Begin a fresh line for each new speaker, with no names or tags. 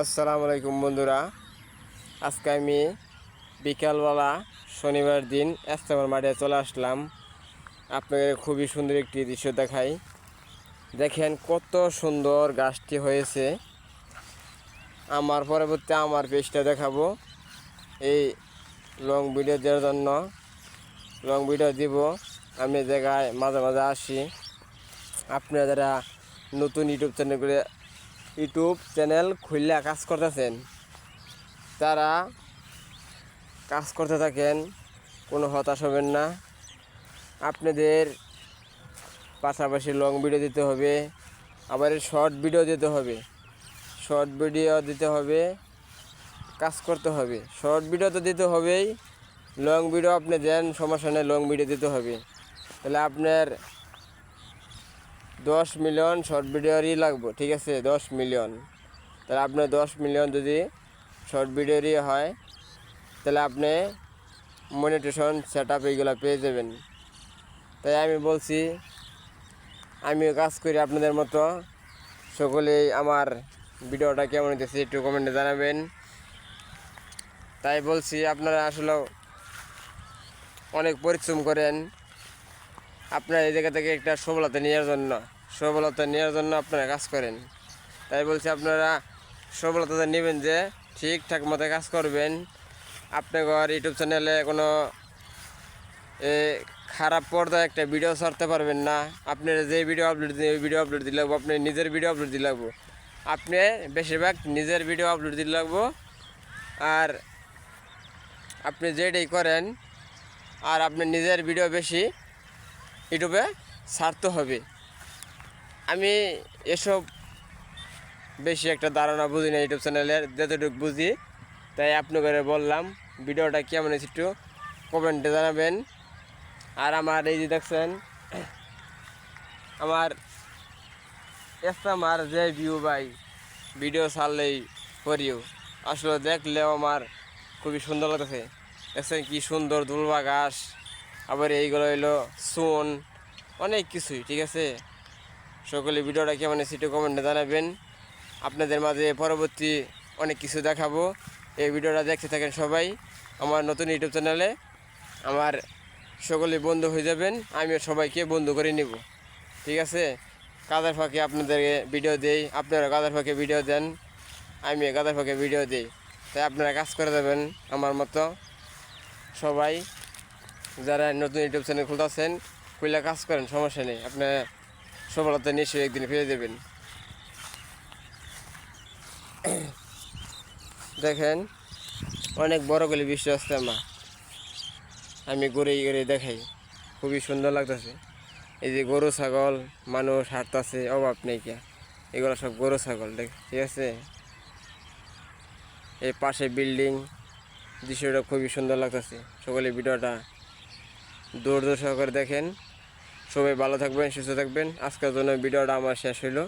আসসালামু আলাইকুম বন্ধুরা। আজকে আমি বিকালবেলা শনিবার দিন এস্তেমার মাঠে চলে আসলাম। আপনাদের খুবই সুন্দর একটি দৃশ্য দেখাই। দেখেন কত সুন্দর গাছটি হয়েছে। আমার পরবর্তী আমার পেজটা দেখাবো। এই লং ভিডিও দেওয়ার জন্য লং ভিডিও দিব। আমি জায়গায় মাঝে মাঝে আসি। আপনারা যারা নতুন ইউটিউব চ্যানেলগুলো ইউটিউব চ্যানেল খুললে কাজ করতেছেন, তারা কাজ করতে থাকেন, কোনো হতাশ হবেন না। আপনাদের পাশাপাশি লং ভিডিও দিতে হবে, আবার শর্ট ভিডিও দিতে হবে শর্ট ভিডিও দিতে হবে, কাজ করতে হবে। শর্ট ভিডিও তো দিতে হবেই লং ভিডিও আপনি দেন, সমস্যা নেই লং ভিডিও দিতে হবে। তাহলে আপনার দশ মিলিয়ন শর্ট ভিডিওরই লাগবো, ঠিক আছে? দশ মিলিয়ন। তাহলে আপনার দশ মিলিয়ন যদি শর্ট ভিডিওরই হয়, তাহলে আপনি মনিটেশন সেট আপ এইগুলো পেয়ে যাবেন। তাই আমি বলছি, আমিও কাজ করি আপনাদের মতো। সকলেই আমার ভিডিওটা কেমন হইতেছে একটু কমেন্টে জানাবেন। তাই বলছি, আপনারা আসলে অনেক পরিশ্রম করেন। আপনার এই জায়গা থেকে একটা সফলতা নেওয়ার জন্য সফলতা নেওয়ার জন্য আপনারা কাজ করেন। তাই বলছি আপনারা সফলতা নেবেন যে, ঠিকঠাক মতো কাজ করবেন। আপনার ইউটিউব চ্যানেলে কোনো খারাপ পর্দায় একটা ভিডিও ছাড়তে পারবেন না। আপনি যে ভিডিও আপলোড ভিডিও আপলোড দিলে লাগবো, আপনি নিজের ভিডিও আপলোড দিলে লাগবো। আপনি বেশিরভাগ নিজের ভিডিও আপলোড দিলে লাগবো। আর আপনি যেটাই করেন, আর আপনি নিজের ভিডিও বেশি ইউটিউবে ছাড়তে হবে। আমি এসব বেশি একটা ধারণা বুঝি না ইউটিউব চ্যানেলের, যতটুকু বুঝি। তাই আপনাকে বললাম, ভিডিওটা কেমন হয়েছে একটু কমেন্টে জানাবেন। আর আমার এই যে দেখছেন, আমার আমার যে ভিউ ভাই ভিডিও ছাড়লেই করিও। আসলে দেখলেও আমার খুবই সুন্দর লাগতেছে। দেখছেন কি সুন্দর দুলবা ঘাস আবার এইগুলো হইল সোন, অনেক কিছুই, ঠিক আছে? সকলে ভিডিওটা কেমন একটু কমেন্টে জানাবেন। আপনাদের মাঝে পরবর্তী অনেক কিছু দেখাবো। এই ভিডিওটা দেখতে থাকেন সবাই আমার নতুন ইউটিউব চ্যানেলে। আমার সকলে বন্ধু হয়ে যাবেন, আমিও সবাইকে বন্ধু করে নিব, ঠিক আছে? কাদের ফাঁকে আপনাদেরকে ভিডিও দেই, আপনারা কাদের ফাঁকে ভিডিও দেন আমি কাদের ফাঁকে ভিডিও দিই। তাই আপনারা কাজ করে দেবেন আমার মতো সবাই। যারা নতুন ইউটিউব চ্যানেল খুলতেছেন খুলে কাজ করেন, সমস্যা নেই। আপনার সফলতা নিশ্চয়ই একদিন ফিরে দেবেন দেখেন, অনেক বড় করে বৃষ্টি আসছে আমার। আমি ঘুরে ঘুরে দেখাই, খুবই সুন্দর লাগতেছে। এই যে গরু, ছাগল, মানুষ হাঁটতেছে, অভাব নেই কে এগুলো সব গরু, ছাগল, দেখ, ঠিক আছে? এই পাশে বিল্ডিং, দৃশ্যটা খুবই সুন্দর লাগতেছে। সকলে ভিডিওটা দূর দূর সহকারে দেখেন। সবাই ভালো থাকবেন, সুস্থ থাকবেন। আজকের জন্য ভিডিওটা আমার শেষ হইল।